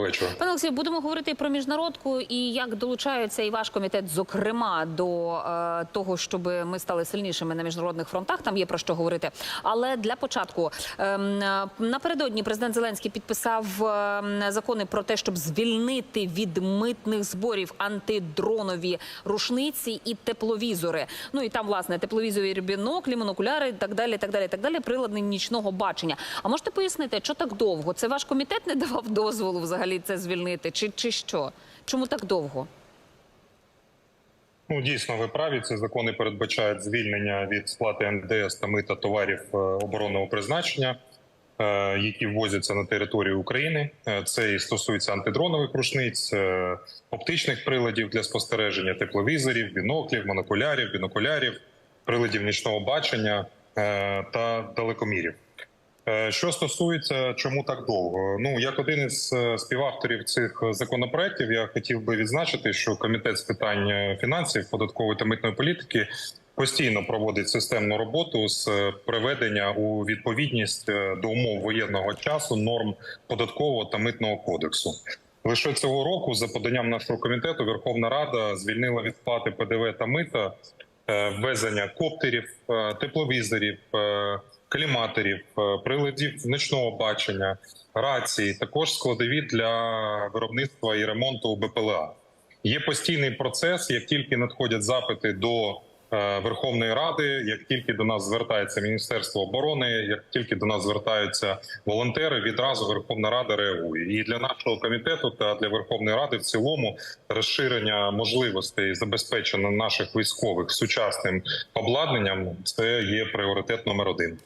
Вечора. Пане Олексію, будемо говорити про міжнародку і як долучається і ваш комітет, зокрема, до е, того, щоб ми стали сильнішими на міжнародних фронтах. Там є про що говорити. Але для початку ем, е, напередодні президент Зеленський підписав ем, закони про те, щоб звільнити від митних зборів антидронові рушниці і тепловізори. Ну і там власне тепловізові біноклі, монокуляри, так далі, так далі, так далі. Прилади нічного бачення. А можете пояснити, що так довго? Це ваш комітет не давав дозволу взагалі це звільнити, чи, чи що? Чому так довго? Ну дійсно, ви праві. Ці закони передбачають звільнення від сплати НДС та мита товарів е, оборонного призначення, е, які ввозяться на територію України. Е, Це і стосується антидронових рушниць, оптичних приладів для спостереження, тепловізорів, біноклів, монокулярів, бінокулярів, приладів нічного бачення та далекомірів. Е, Що стосується, чому так довго? Ну як один із е, співавторів цих законопроєктів, я хотів би відзначити, що комітет з питань е, фінансів, податкової та митної політики постійно проводить системну роботу з приведення у відповідність до умов воєнного часу норм податкового та митного кодексу. Лише цього року, за поданням нашого комітету, Верховна Рада звільнила від сплати ПДВ та мита ввезення коптерів, е, тепловізорів, е, кліматорів, е, приладів нічного бачення, рації, також складові для виробництва і ремонту БПЛА. Є постійний процес. Як тільки надходять запити до е, Верховної Ради, як тільки до нас звертається Міністерство оборони, як тільки до нас звертаються волонтери, відразу Верховна Рада реагує. І для нашого комітету та для Верховної Ради в цілому розширення можливостей забезпечення наших військових сучасним обладнанням це є пріоритет номер один.